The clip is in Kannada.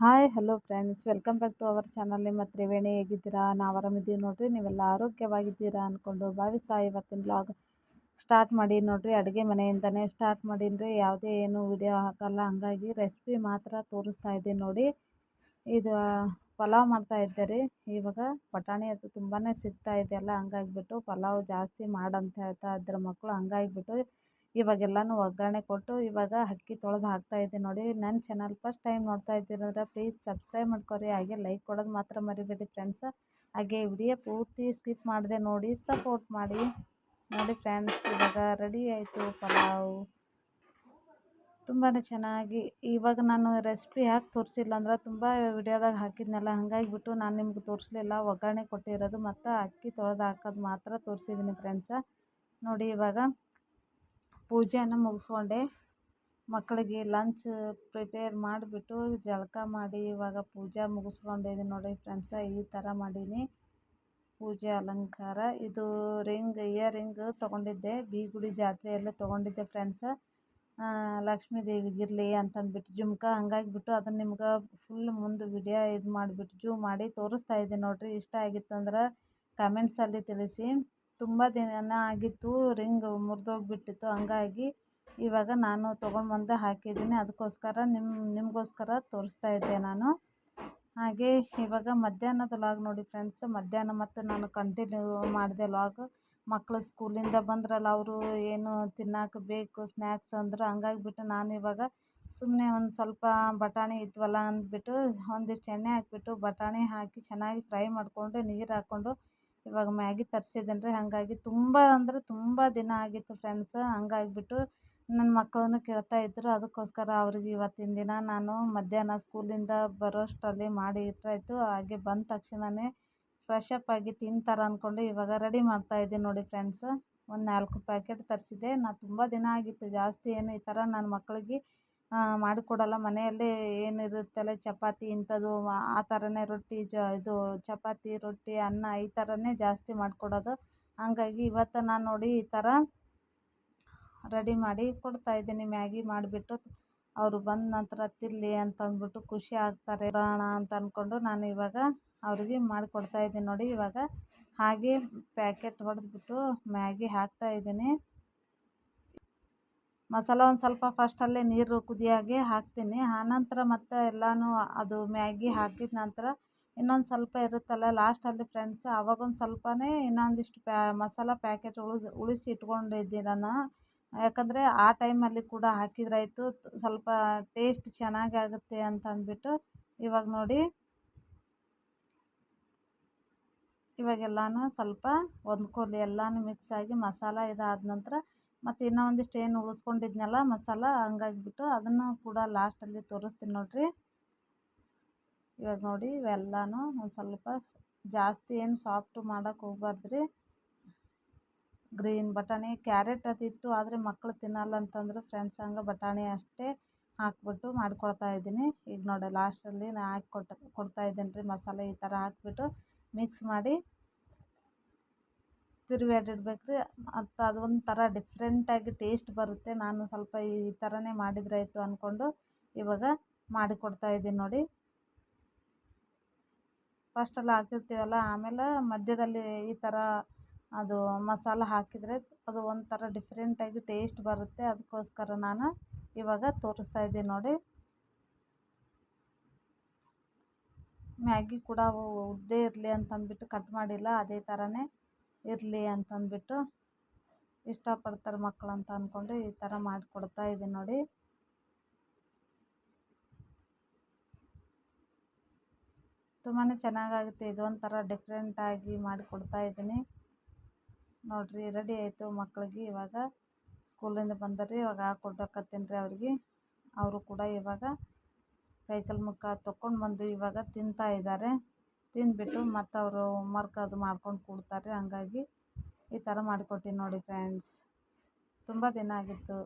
Hi hello friends welcome back to our channel ನಿಮ್ಮ ತ್ರಿವೇಣಿ ಹೇಗಿದ್ದೀರಾ? ನಾವು ಆರಾಮಿದ್ದೀವಿ ನೋಡಿರಿ. ನೀವೆಲ್ಲ ಆರೋಗ್ಯವಾಗಿದ್ದೀರಾ ಅಂದ್ಕೊಂಡು ಭಾವಿಸ್ತಾ ಇವತ್ತಿನ ಬ್ಲಾಗ್ ಸ್ಟಾರ್ಟ್ ಮಾಡಿ ನೋಡಿರಿ. ಅಡುಗೆ ಮನೆಯಿಂದನೇ ಸ್ಟಾರ್ಟ್ ಮಾಡೀನಿ ಯಾವುದೇ ಏನು ವಿಡಿಯೋ ಹಾಕಲ್ಲ. ಹಾಗಾಗಿ ರೆಸಿಪಿ ಮಾತ್ರ ತೋರಿಸ್ತಾ ಇದ್ದೀನಿ ನೋಡಿ. ಇದು ಪಲಾವ್ ಮಾಡ್ತಾ ಇದ್ದೆ ರೀ. ಇವಾಗ ಬಟಾಣಿ ಅದು ತುಂಬಾ ಸಿಗ್ತಾ ಇದೆಯಲ್ಲ ಹಂಗಾಗಿಬಿಟ್ಟು ಪಲಾವ್ ಜಾಸ್ತಿ ಮಾಡಂತ ಹೇಳ್ತಾ ಇದ್ರ ಮಕ್ಕಳು ಹಂಗಾಗಿಬಿಟ್ಟು ಇವಾಗೆಲ್ಲನೂ ಒಗ್ಗರಣೆ ಕೊಟ್ಟು ಇವಾಗ ಅಕ್ಕಿ ತೊಳೆದು ಹಾಕ್ತಾಯಿದ್ದೆ ನೋಡಿ. ನನ್ನ ಚಾನಲ್ ಫಸ್ಟ್ ಟೈಮ್ ನೋಡ್ತಾ ಇದ್ದೀರಂದ್ರೆ ಪ್ಲೀಸ್ ಸಬ್ಸ್ಕ್ರೈಬ್ ಮಾಡ್ಕೊರಿ. ಹಾಗೆ ಲೈಕ್ ಕೊಡೋದು ಮಾತ್ರ ಮರಿಬೇಡಿ ಫ್ರೆಂಡ್ಸ್ ಹಾಗೆ ವಿಡಿಯೋ ಪೂರ್ತಿ ಸ್ಕಿಪ್ ಮಾಡಿದೆ ನೋಡಿ ಸಪೋರ್ಟ್ ಮಾಡಿ. ನೋಡಿ ಫ್ರೆಂಡ್ಸ್ ಇವಾಗ ರೆಡಿ ಆಯಿತು ಪಲಾವ್. ತುಂಬಾ ಚೆನ್ನಾಗಿ ಇವಾಗ ನಾನು ರೆಸಿಪಿ ಯಾಕೆ ತೋರಿಸಿಲ್ಲ ಅಂದ್ರೆ ತುಂಬ ವಿಡಿಯೋದಾಗ ಹಾಕಿದ್ನಲ್ಲ ಹಾಗಾಗಿಬಿಟ್ಟು ನಾನು ನಿಮ್ಗೆ ತೋರಿಸ್ಲಿಲ್ಲ. ಒಗ್ಗರಣೆ ಕೊಟ್ಟಿರೋದು ಮತ್ತು ಅಕ್ಕಿ ತೊಳೆದು ಹಾಕೋದು ಮಾತ್ರ ತೋರಿಸಿದ್ದೀನಿ ಫ್ರೆಂಡ್ಸ ನೋಡಿ ಇವಾಗ ಪೂಜೆಯನ್ನು ಮುಗಿಸ್ಕೊಂಡೆ. ಮಕ್ಕಳಿಗೆ ಲಂಚ್ ಪ್ರಿಪೇರ್ ಮಾಡಿಬಿಟ್ಟು ಜಳಕ ಮಾಡಿ ಇವಾಗ ಪೂಜೆ ಮುಗಿಸ್ಕೊಂಡಿದ್ದೀನಿ ನೋಡಿ ಫ್ರೆಂಡ್ಸ ಈ ಥರ ಮಾಡೀನಿ. ಪೂಜೆ ಅಲಂಕಾರ. ಇದು ರಿಂಗ್ ಇಯರ್ ರಿಂಗ್ ತೊಗೊಂಡಿದ್ದೆ. ಬೀಗುಡಿ ಜಾತ್ರೆಯಲ್ಲಿ ತೊಗೊಂಡಿದ್ದೆ ಫ್ರೆಂಡ್ಸ ಲಕ್ಷ್ಮೀ ದೇವಿಗಿರಲಿ ಅಂತಂದ್ಬಿಟ್ಟು ಜುಮ್ಕ ಹಂಗಾಗಿಬಿಟ್ಟು ಅದನ್ನು ನಿಮ್ಗೆ ಫುಲ್ ಮುಂದೆ ವಿಡಿಯೋ ಇದು ಮಾಡಿಬಿಟ್ಟು ಜೂಮ್ ಮಾಡಿ ತೋರಿಸ್ತಾ ಇದ್ದೀನಿ ನೋಡಿರಿ. ಇಷ್ಟ ಆಗಿತ್ತಂದ್ರೆ ಕಮೆಂಟ್ಸಲ್ಲಿ ತಿಳಿಸಿ. ತುಂಬ ದಿನ ಆಗಿತ್ತು, ರಿಂಗ್ ಮುರಿದೋಗ್ಬಿಟ್ಟಿತ್ತು. ಹಂಗಾಗಿ ಇವಾಗ ನಾನು ತೊಗೊಂಡ್ಬಂದು ಹಾಕಿದ್ದೀನಿ. ಅದಕ್ಕೋಸ್ಕರ ನಿಮ್ಮ ನಿಮಗೋಸ್ಕರ ತೋರಿಸ್ತಾ ಇದ್ದೆ ನಾನು. ಹಾಗೆ ಇವಾಗ ಮಧ್ಯಾಹ್ನದ ಲಾಗ್ ನೋಡಿ ಫ್ರೆಂಡ್ಸ್ ಮಧ್ಯಾಹ್ನ ಮತ್ತು ನಾನು ಕಂಟಿನ್ಯೂ ಮಾಡಿದೆ ಲಾಗ್ ಮಕ್ಕಳು ಸ್ಕೂಲಿಂದ ಬಂದ್ರಲ್ಲ ಅವರು ಏನು ತಿನ್ನೋಕೆ ಬೇಕು ಸ್ನ್ಯಾಕ್ಸ್ ಅಂದ್ರೆ. ಹಂಗಾಗ್ಬಿಟ್ಟು ನಾನು ಇವಾಗ ಸುಮ್ಮನೆ ಒಂದು ಸ್ವಲ್ಪ ಬಟಾಣಿ ಇದ್ವಲ್ಲ ಅಂದ್ಬಿಟ್ಟು ಒಂದಿಷ್ಟು ಎಣ್ಣೆ ಹಾಕಿಬಿಟ್ಟು ಬಟಾಣಿ ಹಾಕಿ ಚೆನ್ನಾಗಿ ಫ್ರೈ ಮಾಡಿಕೊಂಡು ನೀರು ಹಾಕ್ಕೊಂಡು ಇವಾಗ ಮ್ಯಾಗಿ ತರ್ಸಿದ್ದೀನಿ ರೀ ಹಾಗಾಗಿ ತುಂಬ ಅಂದರೆ ತುಂಬ ದಿನ ಆಗಿತ್ತು ಫ್ರೆಂಡ್ಸ್ ಹಂಗಾಗ್ಬಿಟ್ಟು ನನ್ನ ಮಕ್ಕಳೂ ಕೇಳ್ತಾ ಇದ್ದರು ಅದಕ್ಕೋಸ್ಕರ ಅವ್ರಿಗೆ ಇವತ್ತಿನ ದಿನ ನಾನು ಮಧ್ಯಾಹ್ನ ಸ್ಕೂಲಿಂದ ಬರೋಷ್ಟರಲ್ಲಿ ಮಾಡಿ ಇಟ್ಟಾಯಿತು ಹಾಗೆ ಬಂದ ತಕ್ಷಣವೇ ಫ್ರೆಶ್ ಅಪ್ ಆಗಿ ತಿಂತಾರೆ ಅಂದ್ಕೊಂಡು ಇವಾಗ ರೆಡಿ ಮಾಡ್ತಾಯಿದ್ದೀನಿ ನೋಡಿ ಫ್ರೆಂಡ್ಸ್ ಒಂದು ನಾಲ್ಕು ಪ್ಯಾಕೆಟ್ ತರಿಸಿದ್ದೆ. ನಾನು ತುಂಬ ದಿನ ಆಗಿತ್ತು, ಜಾಸ್ತಿ ಏನು ಈ ಥರ ನನ್ನ ಮಕ್ಕಳಿಗೆ ಮಾಡಿಕೊಡಲ್ಲ. ಮನೆಯಲ್ಲೇ ಏನಿರುತ್ತಲ್ಲ, ಚಪಾತಿ ಇಂಥದ್ದು, ಆ ಥರನೇ ರೊಟ್ಟಿ, ಜ, ಇದು ಚಪಾತಿ, ರೊಟ್ಟಿ, ಅನ್ನ ಈ ಥರನೇ ಜಾಸ್ತಿ ಮಾಡಿಕೊಡೋದು. ಹಂಗಾಗಿ ಇವತ್ತು ನಾನು ನೋಡಿ ಈ ಥರ ರೆಡಿ ಮಾಡಿ ಕೊಡ್ತಾಯಿದ್ದೀನಿ ಮ್ಯಾಗಿ ಮಾಡಿಬಿಟ್ಟು ಅವರು ಬಂದ ನಂತರ ತಿನ್ನಲಿ ಅಂತಂದ್ಬಿಟ್ಟು ಖುಷಿ ಆಗ್ತಾರೆ. ಬರೋಣ ಅಂತ ಅಂದ್ಕೊಂಡು ನಾನು ಇವಾಗ ಅವ್ರಿಗೆ ಮಾಡಿಕೊಡ್ತಾಯಿದ್ದೀನಿ ನೋಡಿ. ಇವಾಗ ಹಾಗೆ ಪ್ಯಾಕೆಟ್ ಹೊಡೆದ್ಬಿಟ್ಟು ಮ್ಯಾಗಿ ಹಾಕ್ತಾಯಿದ್ದೀನಿ ಮಸಾಲ ಒಂದು ಸ್ವಲ್ಪ ಫಸ್ಟಲ್ಲೇ ನೀರು ಕುದಿಯಾಗೆ ಹಾಕ್ತೀನಿ. ಆನಂತರ ಮತ್ತೆ ಎಲ್ಲನೂ ಅದು ಮ್ಯಾಗಿ ಹಾಕಿದ ನಂತರ ಇನ್ನೊಂದು ಸ್ವಲ್ಪ ಇರುತ್ತಲ್ಲ ಲಾಸ್ಟಲ್ಲಿ ಫ್ರೆಂಡ್ಸ್ ಆವಾಗೊಂದು ಸ್ವಲ್ಪನೇ ಇನ್ನೊಂದಿಷ್ಟು ಪ್ಯಾ, ಮಸಾಲ ಪ್ಯಾಕೆಟ್ ಉಳಿದು, ಉಳಿಸಿ ಇಟ್ಕೊಂಡಿದ್ದೆ ನಾನು ಯಾಕಂದರೆ ಆ ಟೈಮಲ್ಲಿ ಕೂಡ ಹಾಕಿದ್ರಾಯಿತು, ಸ್ವಲ್ಪ ಟೇಸ್ಟ್ ಚೆನ್ನಾಗಿ ಆಗುತ್ತೆ ಅಂತ ಅಂದ್ಬಿಟ್ಟು ಇವಾಗ ನೋಡಿ. ಇವಾಗೆಲ್ಲನೂ ಸ್ವಲ್ಪ ಹೊಂದ್ಕೊಳ್ಳಿ ಎಲ್ಲನೂ ಮಿಕ್ಸ್ ಆಗಿ ಮಸಾಲ ಇದಾದ ನಂತರ ಮತ್ತು ಇನ್ನೂ ಒಂದಿಷ್ಟು ಏನು ಉಳಿಸ್ಕೊಂಡಿದ್ನಲ್ಲ ಮಸಾಲ ಹಂಗಾಗಿಬಿಟ್ಟು ಅದನ್ನು ಕೂಡ ಲಾಸ್ಟಲ್ಲಿ ತೋರಿಸ್ತೀನಿ ನೋಡಿರಿ. ಇವಾಗ ನೋಡಿ ಇವೆಲ್ಲನೂ ಒಂದು ಸ್ವಲ್ಪ ಜಾಸ್ತಿ ಏನು ಸಾಫ್ಟು ಮಾಡೋಕೆ ಹೋಗ್ಬಾರ್ದು ರೀ ಗ್ರೀನ್ ಬಟಾಣಿ, ಕ್ಯಾರೆಟ್ ಅದಿತ್ತು ಆದರೆ ಮಕ್ಕಳು ತಿನ್ನಲ್ಲ ಅಂತಂದ್ರೆ ಫ್ರೆಂಡ್ಸ್ ಹಂಗೆ ಬಟಾಣಿ ಅಷ್ಟೇ ಹಾಕ್ಬಿಟ್ಟು ಮಾಡ್ಕೊಳ್ತಾ ಇದ್ದೀನಿ. ಈಗ ನೋಡಿ ಲಾಸ್ಟಲ್ಲಿ ನಾ ಹಾಕಿ ಕೊಟ್ಟು, ಕೊಡ್ತಾ ಇದ್ದೀನಿ ರೀ ಮಸಾಲೆ ಈ ಥರ ಹಾಕಿಬಿಟ್ಟು ಮಿಕ್ಸ್ ಮಾಡಿ. ತಿರುವಾಡಿಡ್ಬೇಕು ರೀ ಮತ್ತು ಅದೊಂದು ಥರ ಡಿಫ್ರೆಂಟಾಗಿ ಟೇಸ್ಟ್ ಬರುತ್ತೆ. ನಾನು ಸ್ವಲ್ಪ ಈ ಥರನೇ ಮಾಡಿದ್ರಾಯಿತು ಅಂದ್ಕೊಂಡು ಇವಾಗ ಮಾಡಿ ಕೊಡ್ತಾ ಇದ್ದೀನಿ ನೋಡಿ. ಫಸ್ಟೆಲ್ಲ ಹಾಕಿರ್ತೀವಲ್ಲ ಆಮೇಲೆ ಮಧ್ಯದಲ್ಲಿ ಈ ಥರ ಅದು ಮಸಾಲ ಹಾಕಿದರೆ ಅದು ಒಂಥರ ಡಿಫ್ರೆಂಟಾಗಿ ಟೇಸ್ಟ್ ಬರುತ್ತೆ. ಅದಕ್ಕೋಸ್ಕರ ನಾನು ಇವಾಗ ತೋರಿಸ್ತಾ ಇದ್ದೀನಿ ನೋಡಿ. ಮ್ಯಾಗಿ ಕೂಡ ಉದ್ದೇ ಇರಲಿ ಅಂತಂದ್ಬಿಟ್ಟು ಕಟ್ ಮಾಡಿಲ್ಲ, ಅದೇ ಥರನೇ ಇರಲಿ ಅಂತಂದ್ಬಿಟ್ಟು ಇಷ್ಟಪಡ್ತಾರೆ ಮಕ್ಕಳು ಅಂತ ಅಂದ್ಕೊಂಡು ಈ ಥರ ಮಾಡಿಕೊಡ್ತಾ ಇದ್ದೀನಿ ನೋಡಿ. ತುಂಬಾ ಚೆನ್ನಾಗಾಗುತ್ತೆ, ಇದೊಂಥರ ಡಿಫ್ರೆಂಟಾಗಿ ಮಾಡಿಕೊಡ್ತಾ ಇದ್ದೀನಿ ನೋಡಿರಿ ರೆಡಿ ಆಯಿತು ಮಕ್ಕಳಿಗೆ ಇವಾಗ ಸ್ಕೂಲಿಂದ ಬಂದರಿ ಇವಾಗ ಹಾಕ್ಕೊಡ್ಬೇಕತ್ತೀನಿ ರೀ ಅವ್ರಿಗೆ. ಅವರು ಕೂಡ ಇವಾಗ ಕೈಕಾಲು ಮುಖ ತೊಗೊಂಡು ಬಂದು ಇವಾಗ ತಿಂತಾ ಇದ್ದಾರೆ. ತಿಂದ್ಬಿಟ್ಟು ಮತ್ತು ಅವರು ಹೋಮ್ವರ್ಕ್ ಅದು ಮಾಡ್ಕೊಂಡು ಕೂಡ್ತಾರೆ. ಹಂಗಾಗಿ ಈ ಥರ ಮಾಡಿಕೊಟ್ಟಿನಿ ನೋಡಿ ಫ್ರೆಂಡ್ಸ್ ತುಂಬ ದಿನ ಆಗಿತ್ತು.